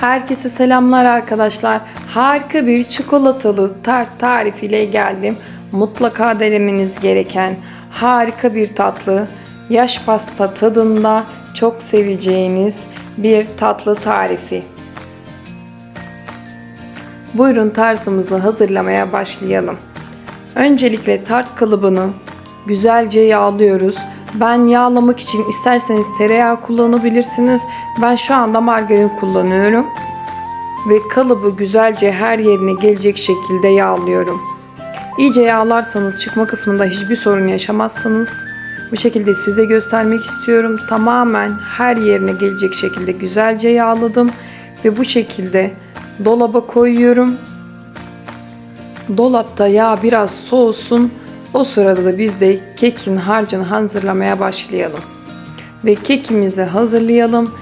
Herkese selamlar arkadaşlar. Harika bir çikolatalı tart tarifiyle geldim. Mutlaka denemeniz gereken harika bir tatlı. Yaş pasta tadında çok seveceğiniz bir tatlı tarifi. Buyurun tartımızı hazırlamaya başlayalım. Öncelikle tart kalıbını güzelce yağlıyoruz. Ben yağlamak için isterseniz tereyağı kullanabilirsiniz. Ben şu anda margarin kullanıyorum. Ve kalıbı güzelce her yerine gelecek şekilde yağlıyorum. İyice yağlarsanız çıkma kısmında hiçbir sorun yaşamazsınız. Bu şekilde size göstermek istiyorum. Tamamen her yerine gelecek şekilde güzelce yağladım. Ve bu şekilde dolaba koyuyorum. Dolapta yağ biraz soğusun. O sırada da biz de kekin harcını hazırlamaya başlayalım. Ve kekimizi hazırlayalım.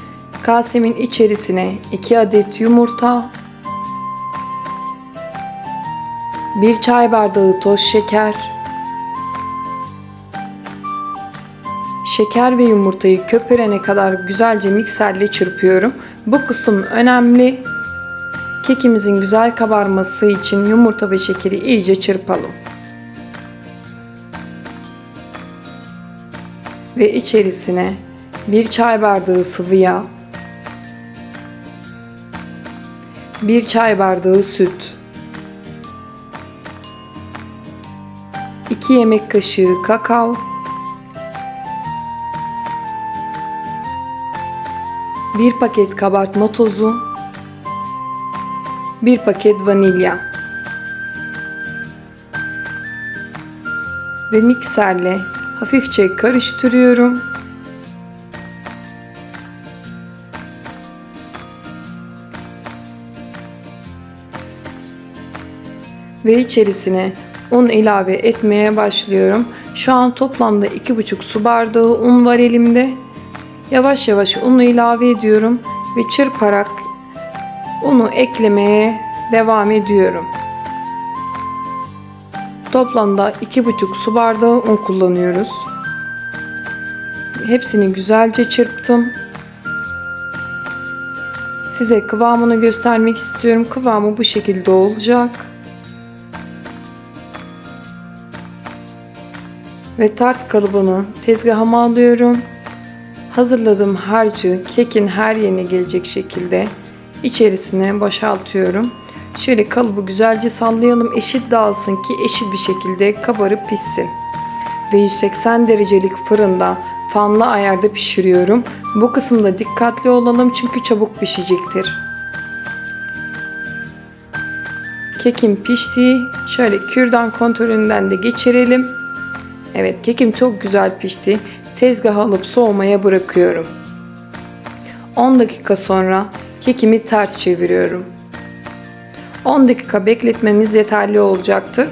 Kasemin içerisine 2 adet yumurta, 1 çay bardağı toz şeker, şeker ve yumurtayı köpürene kadar güzelce mikserle çırpıyorum. Bu kısım önemli. Kekimizin güzel kabarması için yumurta ve şekeri iyice çırpalım. Ve içerisine bir çay bardağı sıvı yağ, bir çay bardağı süt, 2 yemek kaşığı kakao, bir paket kabartma tozu, bir paket vanilya ve mikserle hafifçe karıştırıyorum. Ve içerisine un ilave etmeye başlıyorum. Şu an toplamda 2,5 su bardağı un var elimde. Yavaş yavaş unu ilave ediyorum ve çırparak unu eklemeye devam ediyorum. Toplamda 2,5 su bardağı un kullanıyoruz. Hepsini güzelce çırptım. Size kıvamını göstermek istiyorum. Kıvamı bu şekilde olacak. Ve tart kalıbını tezgahıma alıyorum. Hazırladığım harcı kekin her yerine gelecek şekilde içerisine boşaltıyorum. Şöyle kalıbı güzelce sallayalım eşit dağılsın ki eşit bir şekilde kabarıp pişsin. Ve 180 derecelik fırında fanlı ayarda pişiriyorum. Bu kısımda dikkatli olalım çünkü çabuk pişecektir. Kekim pişti. Şöyle kürdan kontrolünden de geçirelim. Evet kekim çok güzel pişti. Tezgaha alıp soğumaya bırakıyorum. 10 dakika sonra kekimi ters çeviriyorum. 10 dakika bekletmemiz yeterli olacaktır.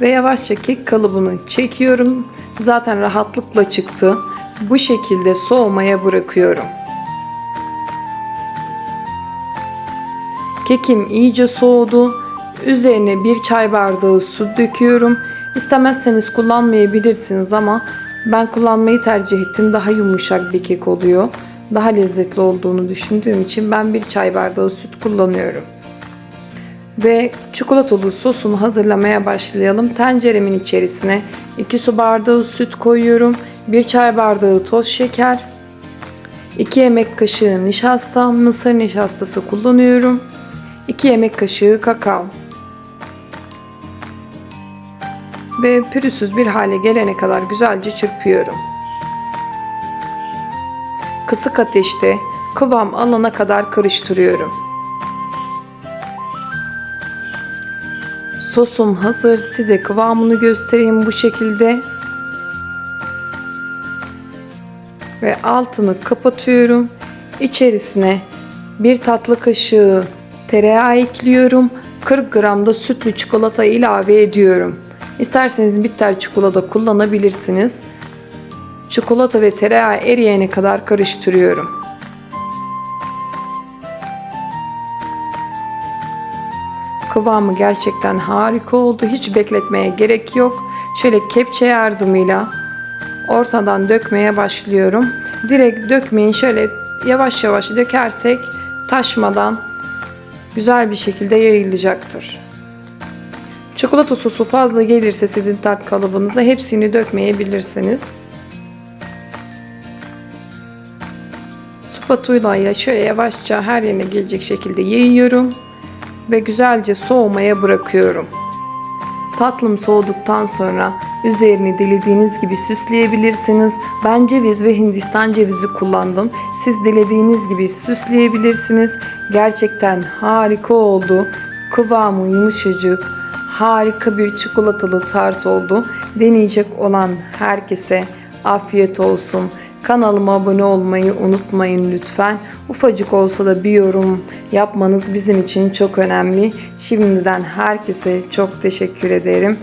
Ve yavaşça kek kalıbını çekiyorum. Zaten rahatlıkla çıktı. Bu şekilde soğumaya bırakıyorum. Kekim iyice soğudu. Üzerine bir çay bardağı su döküyorum. İstemezseniz kullanmayabilirsiniz ama ben kullanmayı tercih ettim. Daha yumuşak bir kek oluyor. Daha lezzetli olduğunu düşündüğüm için ben bir çay bardağı süt kullanıyorum ve çikolatalı sosunu hazırlamaya başlayalım. Tenceremin içerisine 2 su bardağı süt koyuyorum. 1 çay bardağı toz şeker. 2 yemek kaşığı nişasta, mısır nişastası kullanıyorum. 2 yemek kaşığı kakao. Ve pürüzsüz bir hale gelene kadar güzelce çırpıyorum. Kısık ateşte kıvam alana kadar karıştırıyorum. Sosum hazır. Size kıvamını göstereyim bu şekilde. Ve altını kapatıyorum. İçerisine bir tatlı kaşığı tereyağı ekliyorum. 40 gram da sütlü çikolata ilave ediyorum. İsterseniz bitter çikolata kullanabilirsiniz. Çikolata ve tereyağı eriyene kadar karıştırıyorum. Kıvamı gerçekten harika oldu. Hiç bekletmeye gerek yok. Şöyle kepçe yardımıyla ortadan dökmeye başlıyorum. Direkt dökmeyin. Şöyle yavaş yavaş dökersek taşmadan güzel bir şekilde yayılacaktır. Çikolata sosu fazla gelirse sizin tart kalıbınıza hepsini dökmeyebilirsiniz. Spatula ile şöyle yavaşça her yerine gelecek şekilde yayıyorum ve güzelce soğumaya bırakıyorum. Tatlım soğuduktan sonra üzerini dilediğiniz gibi süsleyebilirsiniz. Ben ceviz ve hindistan cevizi kullandım. Siz dilediğiniz gibi süsleyebilirsiniz. Gerçekten harika oldu. Kıvamı yumuşacık, harika bir çikolatalı tart oldu. Deneyecek olan herkese afiyet olsun. Kanalıma abone olmayı unutmayın lütfen. Ufacık olsa da bir yorum yapmanız bizim için çok önemli. Şimdiden herkese çok teşekkür ederim.